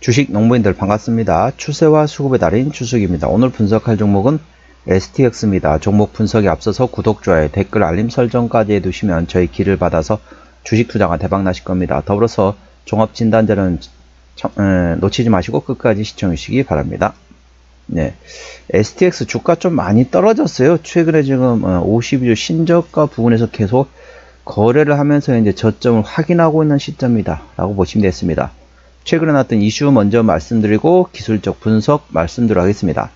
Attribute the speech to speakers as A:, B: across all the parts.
A: 주식 농부인들 반갑습니다. 추세와 수급의 달인 추석입니다. 오늘 분석할 종목은 STX입니다. 종목 분석에 앞서서 구독, 좋아요, 댓글, 알림 설정까지 해두시면 저희 길을 받아서 주식 투자가 대박 나실 겁니다. 더불어서 종합 진단자는 놓치지 마시고 끝까지 시청해 주시기 바랍니다. 네, STX 주가 좀 많이 떨어졌어요. 최근에 지금 52주 신저가 부근에서 계속 거래를 하면서 이제 저점을 확인하고 있는 시점이다. 라고 보시면 되겠습니다. 최근에 나왔던 이슈 먼저 말씀드리고 기술적 분석 말씀드리도록 하겠습니다.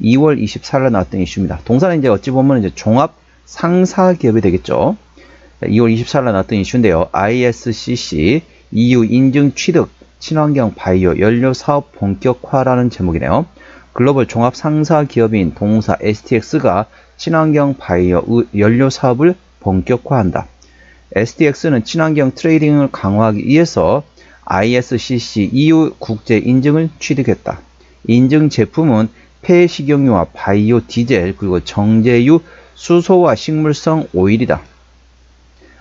A: 2월 24일에 나왔던 이슈입니다. 동사는 이제 어찌 보면 이제 종합 상사 기업이 되겠죠. 2월 24일에 나왔던 이슈인데요. ISCC EU 인증 취득 친환경 바이오 연료 사업 본격화라는 제목이네요. 글로벌 종합 상사 기업인 동사 STX가 친환경 바이오 의- 연료 사업을 본격화한다. STX는 친환경 트레이딩을 강화하기 위해서 ISCC EU 국제 인증을 취득했다. 인증 제품은 폐식용유와 바이오 디젤 그리고 정제유 수소와 식물성 오일이다.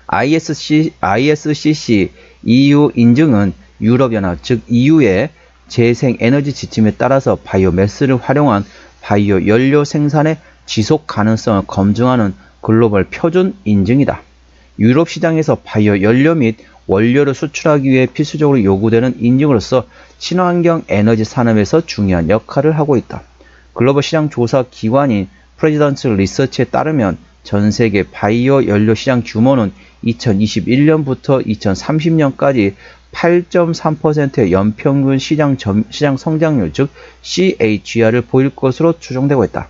A: ISC, ISCC EU 인증은 유럽연합 즉 EU의 재생 에너지 지침에 따라서 바이오매스를 활용한 바이오 연료 생산의 지속 가능성을 검증하는 글로벌 표준 인증이다. 유럽 시장에서 바이오 연료 및 원료를 수출하기 위해 필수적으로 요구되는 인증으로서 친환경 에너지 산업에서 중요한 역할을 하고 있다. 글로벌 시장 조사 기관인 프레지던트 리서치에 따르면 전 세계 바이오 연료 시장 규모는 2021년부터 2030년까지 8.3%의 연평균 시장, 점- 시장 성장률 즉 CAGR을 보일 것으로 추정되고 있다.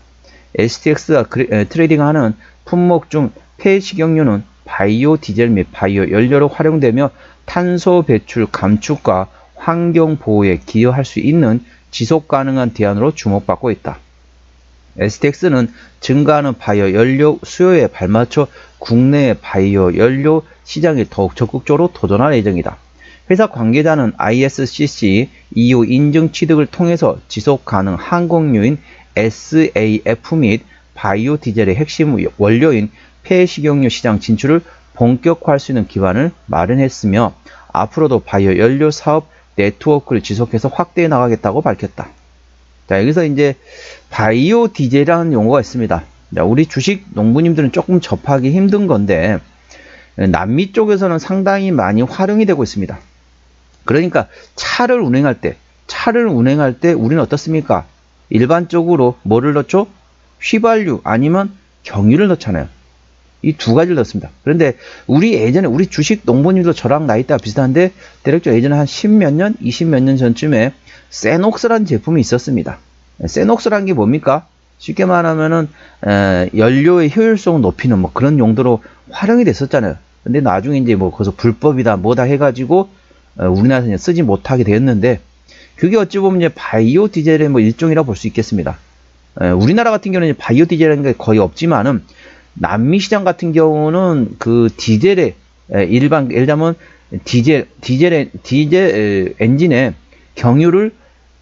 A: STX가 트레이딩하는 품목 중 폐식용유는 바이오 디젤 및 바이오 연료로 활용되며 탄소 배출 감축과 환경 보호에 기여할 수 있는 지속 가능한 대안으로 주목받고 있다. STX는 증가하는 바이오 연료 수요에 발맞춰 국내 바이오 연료 시장에 더욱 적극적으로 도전할 예정이다. 회사 관계자는 ISCC EU 인증 취득을 통해서 지속 가능 항공유인 SAF 및 바이오 디젤의 핵심 원료인 폐식용유 시장 진출을 본격화할 수 있는 기반을 마련했으며 앞으로도 바이오 연료 사업 네트워크를 지속해서 확대해 나가겠다고 밝혔다. 자, 여기서 이제 바이오 디젤이라는 용어가 있습니다. 자, 우리 주식 농부님들은 조금 접하기 힘든 건데 남미 쪽에서는 상당히 많이 활용이 되고 있습니다. 그러니까 차를 운행할 때, 차를 운행할 때 우리는 어떻습니까? 일반적으로 뭐를 넣죠? 휘발유 아니면 경유를 넣잖아요. 이 두 가지를 넣습니다. 그런데 우리 예전에 우리 주식 농부님도 저랑 나이대가 비슷한데 대략적 예전에 한 10몇 년, 20몇 년 전쯤에 세녹스라는 제품이 있었습니다. 세녹스라는 게 뭡니까? 쉽게 말하면은 에, 연료의 효율성을 높이는 뭐 그런 용도로 활용이 됐었잖아요. 근데 나중에 이제 뭐 거기서 불법이다 뭐다 해가지고 어, 우리나라에서 쓰지 못하게 되었는데 그게 어찌 보면 이제 바이오 디젤의 뭐 일종이라 볼수 있겠습니다. 에, 우리나라 같은 경우는 바이오 디젤이라는 게 거의 없지만은 남미 시장 같은 경우는 그 디젤의 에, 일반 예를 들면 디젤 디젤의 디젤 에, 엔진에 경유를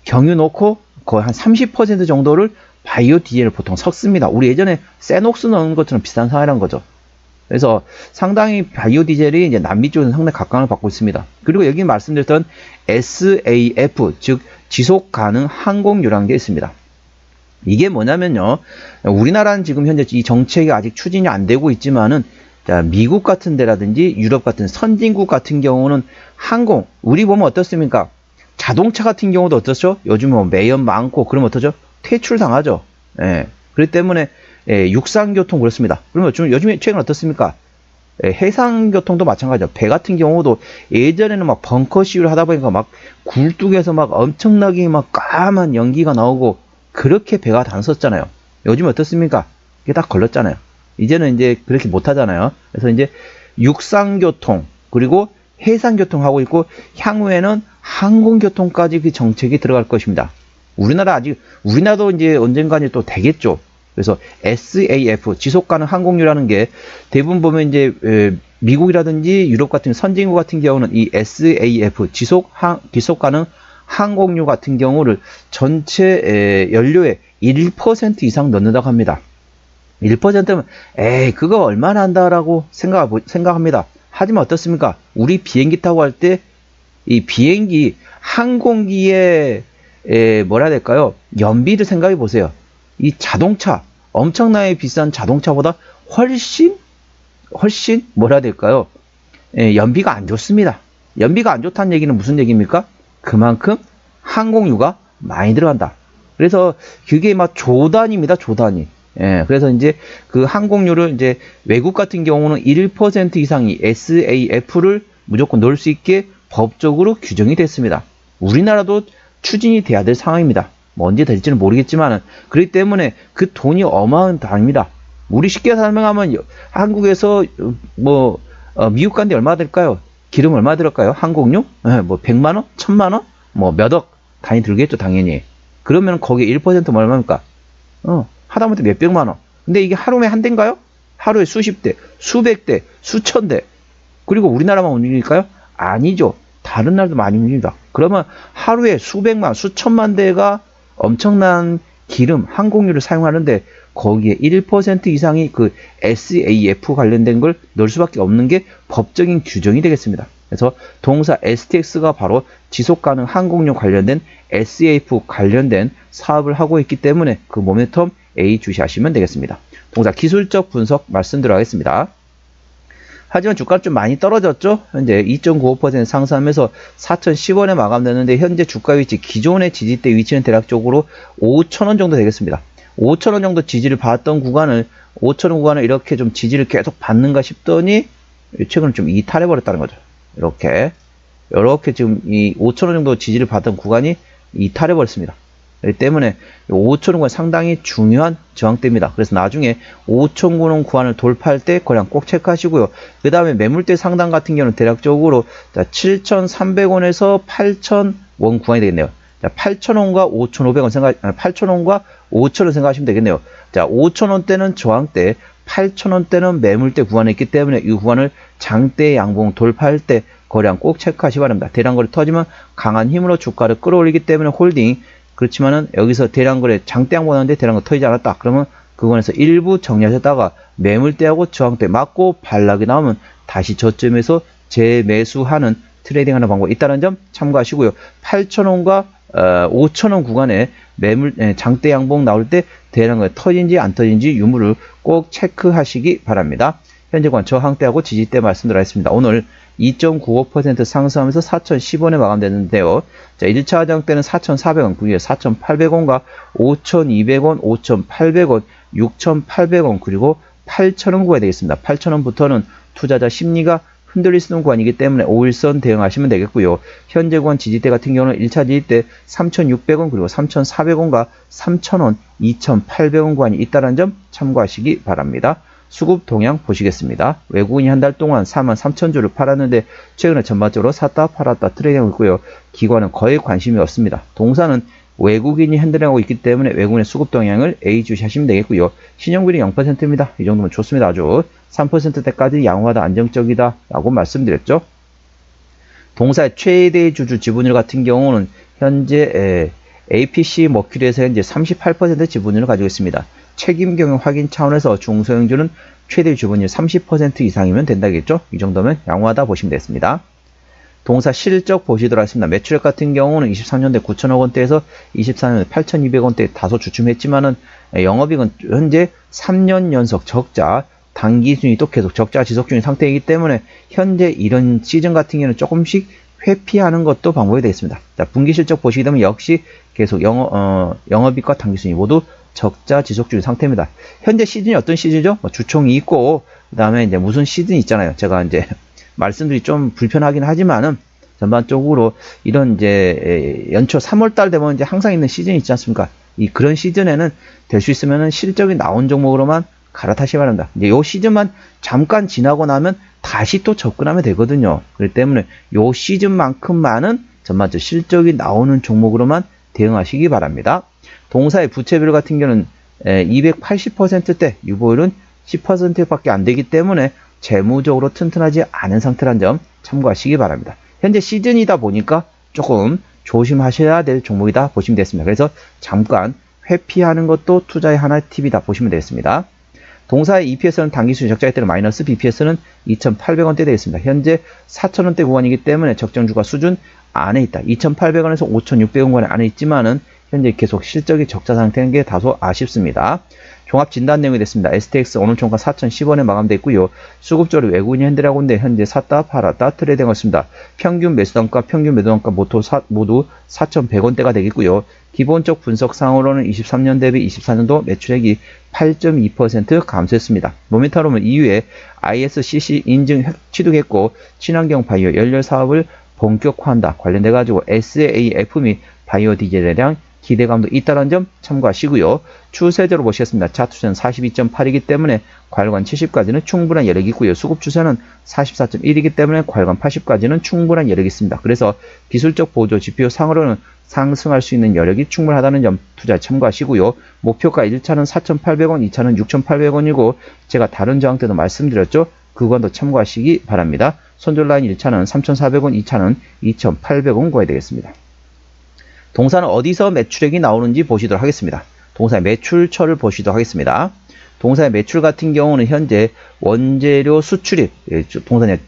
A: 경유 넣고 거의 한 30% 정도를 바이오 디젤을 보통 섞습니다. 우리 예전에 세녹스 넣은 것처럼 비슷한 상황이란 거죠. 그래서 상당히 바이오 디젤이 이제 남미 쪽에서 상당히 각광을 받고 있습니다. 그리고 여기 말씀드렸던 SAF 즉 지속 가능 항공유라는 게 있습니다. 이게 뭐냐면요. 우리나라는 지금 현재 이 정책이 아직 추진이 안 되고 있지만은 자, 미국 같은 데라든지 유럽 같은 선진국 같은 경우는 항공 우리 보면 어떻습니까? 자동차 같은 경우도 어떻죠? 요즘 뭐 매연 많고 그러면 어떠죠? 퇴출 당하죠. 예. 그렇기 때문에 예, 육상교통 그렇습니다. 그러면 요즘 요즘에 최근 어떻습니까? 예, 해상교통도 마찬가지죠. 배 같은 경우도 예전에는 막 벙커 시위를 하다 보니까 막 굴뚝에서 막 엄청나게 막 까만 연기가 나오고 그렇게 배가 다녔었잖아요. 요즘 어떻습니까? 이게 다 걸렸잖아요. 이제는 이제 그렇게 못 하잖아요. 그래서 이제 육상교통 그리고 해상교통 하고 있고 향후에는 항공교통까지 그 정책이 들어갈 것입니다. 우리나라 아직 우리나라도 이제 언젠가 이제 또 되겠죠. 그래서 SAF 지속 가능 항공유라는 게 대부분 보면 이제 에, 미국이라든지 유럽 같은 선진국 같은 경우는 이 SAF 지속 항 지속 가능 항공유 같은 경우를 전체 에, 연료의 1% 이상 넣는다고 합니다. 1%면 에이 그거 얼마나 한다라고 생각 생각합니다. 하지만 어떻습니까? 우리 비행기 타고 할 때 이 비행기 항공기의 에, 뭐라 해야 될까요? 연비를 생각해 보세요. 이 자동차 엄청나게 비싼 자동차보다 훨씬 훨씬 뭐라 해야 될까요? 에, 연비가 안 좋습니다. 연비가 안 좋다는 얘기는 무슨 얘기입니까? 그만큼 항공유가 많이 들어간다. 그래서 그게 막 조단입니다. 조단위. 예, 그래서 이제 그 항공유를 이제 외국 같은 경우는 1% 이상이 SAF를 무조건 넣을 수 있게 법적으로 규정이 됐습니다. 우리나라도 추진이 돼야 될 상황입니다. 뭐 언제 될지는 모르겠지만 그렇기 때문에 그 돈이 어마어마한 단위입니다. 우리 쉽게 설명하면 여- 한국에서 어, 뭐 어, 미국 간데 얼마 들까요? 기름 얼마 들을까요? 항공유? 예, 뭐 100만 원? 1000만 원? 뭐 몇억 단위 들겠죠, 당연히. 그러면 거기에 1%면 얼마입니까? 어, 하다못해 몇 백만 원. 근데 이게 하루에 한 대인가요? 하루에 수십 대, 수백 대, 수천 대. 그리고 우리나라만 움직일까요? 아니죠. 다른 나라도 많이 움직입니다. 그러면 하루에 수백만, 수천만 대가 엄청난 기름, 항공유를 사용하는데 거기에 1% 이상이 그 SAF 관련된 걸 넣을 수밖에 없는 게 법적인 규정이 되겠습니다. 그래서 동사 STX가 바로 지속 가능 항공유 관련된 SAF 관련된 사업을 하고 있기 때문에 그 모멘텀 A 주시하시면 되겠습니다. 동사 기술적 분석 말씀드리겠습니다. 하지만 주가는 좀 많이 떨어졌죠. 현재 2.95% 상승하면서 4,010원에 마감됐는데 현재 주가 위치 기존의 지지대 위치는 대략적으로 5,000원 정도 되겠습니다. 5,000원 정도 지지를 받았던 구간을 5,000원 구간을 이렇게 좀 지지를 계속 받는가 싶더니 최근에 좀 이탈해 버렸다는 거죠. 이렇게 이렇게 지금 이 5,000원 정도 지지를 받던 구간이 이탈해 버렸습니다. 때문에 5,000원 상당히 중요한 저항대입니다. 그래서 나중에 5,000원 구간을 돌파할 때 거량 꼭 체크하시고요. 그 다음에 매물대 상단 같은 경우는 대략적으로 7,300원에서 8,000원 구간이 되겠네요. 자, 8,000원과 5,500원 생각, 8,000원과 5,000원 생각하시면 되겠네요. 자, 5,000원대는 저항대, 8,000원대는 매물대 구간에 있기 때문에 이 구간을 장대 양봉 돌파할 때 거량 꼭 체크하시기 바랍니다. 대량거래 터지면 강한 힘으로 주가를 끌어올리기 때문에 홀딩, 그렇지만은 여기서 대량거래 장대 양봉 하는데 대량거 터지지 않았다. 그러면 그건에서 일부 정리하셨다가 매물대하고 저항대 맞고 반락이 나오면 다시 저점에서 재매수하는 트레이딩하는 방법이 있다는 점 참고하시고요. 8,000원과 어, 5,000원 구간에 매물 에, 장대 양봉 나올 때 대량거래 터진지 안 터진지 유무를 꼭 체크하시기 바랍니다. 현재 관 저항대하고 지지대 말씀드리겠습니다. 오늘 2.95% 상승하면서 4,010원에 마감됐는데요. 자, 1차 하장 때는 4,400원, 그게 4,800원과 5,200원, 5,800원, 6,800원, 그리고 8,000원 구간이 되겠습니다. 8,000원부터는 투자자 심리가 흔들릴 수 있는 구간이기 때문에 5일선 대응하시면 되겠고요. 현재 구간 지지대 같은 경우는 1차 지지대 3,600원 그리고 3,400원과 3,000원, 2,800원 구간이 있다는 점 참고하시기 바랍니다. 수급 동향 보시겠습니다. 외국인이 한 달 동안 4만 3천 주를 팔았는데 최근에 전반적으로 샀다 팔았다 트레이딩하고 있고요. 기관은 거의 관심이 없습니다. 동사는 외국인이 핸들하고 있기 때문에 외국인의 수급 동향을 A 주시하시면 되겠고요. 신용비율이 0%입니다. 이 정도면 좋습니다. 아주 3%대까지 양호하다 안정적이다 라고 말씀드렸죠. 동사의 최대 주주 지분율 같은 경우는 현재 에, APC 머큐리에서 현재 38% 지분율을 가지고 있습니다. 책임 경영 확인 차원에서 중소형주는 최대 지분율 30% 이상이면 된다겠죠? 이 정도면 양호하다 보시면 되겠습니다. 동사 실적 보시도록 하겠습니다. 매출액 같은 경우는 23년대 9천억 원대에서 24년대 8,200 원대 다소 주춤했지만은 영업이익은 현재 3년 연속 적자, 단기 순위도 계속 적자 지속 중인 상태이기 때문에 현재 이런 시즌 같은 경우는 조금씩 회피하는 것도 방법이 되겠습니다. 자, 분기 실적 보시게 되면 역시 계속 영업, 어, 영업이익과 단기 순위 모두 적자 지속 중인 상태입니다. 현재 시즌이 어떤 시즌이죠? 뭐 주총이 있고, 그 다음에 이제 무슨 시즌이 있잖아요. 제가 이제 말씀드리 좀 불편하긴 하지만은 전반적으로 이런 이제 연초 3월 달 되면 이제 항상 있는 시즌이 있지 않습니까? 이 그런 시즌에는 될 수 있으면은 실적이 나온 종목으로만 갈아타시기 바랍니다. 이제 요 시즌만 잠깐 지나고 나면 다시 또 접근하면 되거든요. 그렇기 때문에 요 시즌만큼만은 전반적 실적이 나오는 종목으로만 대응하시기 바랍니다. 동사의 부채비율 같은 경우는 280%대 유보율은 10%밖에 안 되기 때문에 재무적으로 튼튼하지 않은 상태란 점 참고하시기 바랍니다. 현재 시즌이다 보니까 조금 조심하셔야 될 종목이다 보시면 되겠습니다. 그래서 잠깐 회피하는 것도 투자의 하나의 팁이다 보시면 되겠습니다. 동사의 EPS는 단기순위 적자일 때는 마이너스 BPS는 2,800원대 되겠습니다. 현재 4,000원대 구간이기 때문에 적정 주가 수준 안에 있다. 2,800원에서 5,600원 안에 있지만은 현재 계속 실적이 적자 상태인 게 다소 아쉽습니다. 종합 진단 내용이 됐습니다. STX 오늘 종가 4,010원에 마감됐고요. 외국인이 핸들하고 있는데 현재 샀다 팔았다 트레이딩하고 있습니다. 평균 매수단가 평균 매도단가 모두, 사, 모두 4,100원대가 되겠고요. 기본적 분석상으로는 23년 대비 24년도 매출액이 8.2% 감소했습니다. 모멘타룸은 이후에 ISCC 인증 취득했고 친환경 바이오 연료 사업을 본격화한다. 관련돼 가지고 SAF 및 바이오 디젤에 대한 기대감도 있다는 점 참고하시고요. 추세대로 보시겠습니다. 차트는 42.8이기 때문에 과열관 70까지는 충분한 여력이 있고요. 수급 추세는 44.1이기 때문에 과열관 80까지는 충분한 여력이 있습니다. 그래서 기술적 보조 지표 상으로는 상승할 수 있는 여력이 충분하다는 점 투자 참고하시고요. 목표가 1차는 4,800원, 2차는 6,800원이고 제가 다른 저항 때도 말씀드렸죠. 그건도 참고하시기 바랍니다. 손절 라인 1차는 3,400원, 2차는 2,800원 구해야 되겠습니다. 동사는 어디서 매출액이 나오는지 보시도록 하겠습니다. 동사의 매출처를 보시도록 하겠습니다. 동사의 매출 같은 경우는 현재 원재료 수출입, 예, 동사의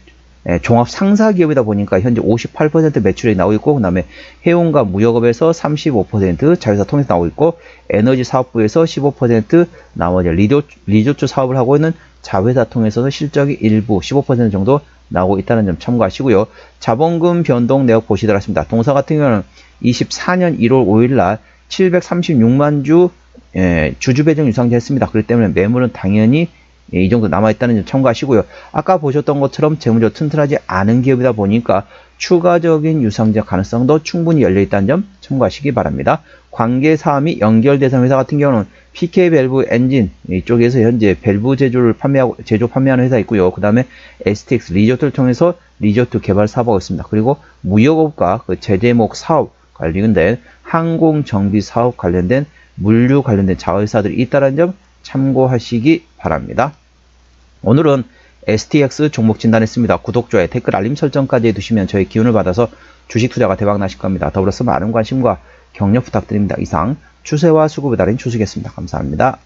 A: 예, 종합 상사 기업이다 보니까 현재 58% 매출이 나오고 있고 그 다음에 해운과 무역업에서 35% 자회사 통해서 나오고 있고 에너지 사업부에서 15% 나머지 리조, 리조트 사업을 하고 있는 자회사 통해서 실적이 일부 15% 정도 나오고 있다는 점 참고하시고요. 자본금 변동 내역 보시도록 하겠습니다. 동사 같은 경우는 24년 1월 5일 날 736만 주 예, 주주 배정 유상됐습니다. 그렇기 때문에 매물은 당연히 예, 이 정도 남아있다는 점 참고하시고요. 아까 보셨던 것처럼 재무적 튼튼하지 않은 기업이다 보니까 추가적인 유상적 가능성도 충분히 열려있다는 점 참고하시기 바랍니다. 관계사 및 연결 대상 회사 같은 경우는 PK 밸브 엔진 이쪽에서 현재 밸브 제조를 판매하고 제조 판매하는 회사 있고요. 그 다음에 STX 리조트를 통해서 리조트 개발 사업하고 있습니다. 그리고 무역업과 그 제재목 사업 관련된 항공 정비 사업 관련된 물류 관련된 자회사들이 있다는 점 참고하시기 바랍니다. 오늘은 STX 종목 진단했습니다. 구독, 좋아요, 댓글, 알림 설정까지 해두시면 저희 기운을 받아서 주식 투자가 대박 나실 겁니다. 더불어서 많은 관심과 격려 부탁드립니다. 이상 추세와 수급에 달인 추수겠습니다. 감사합니다.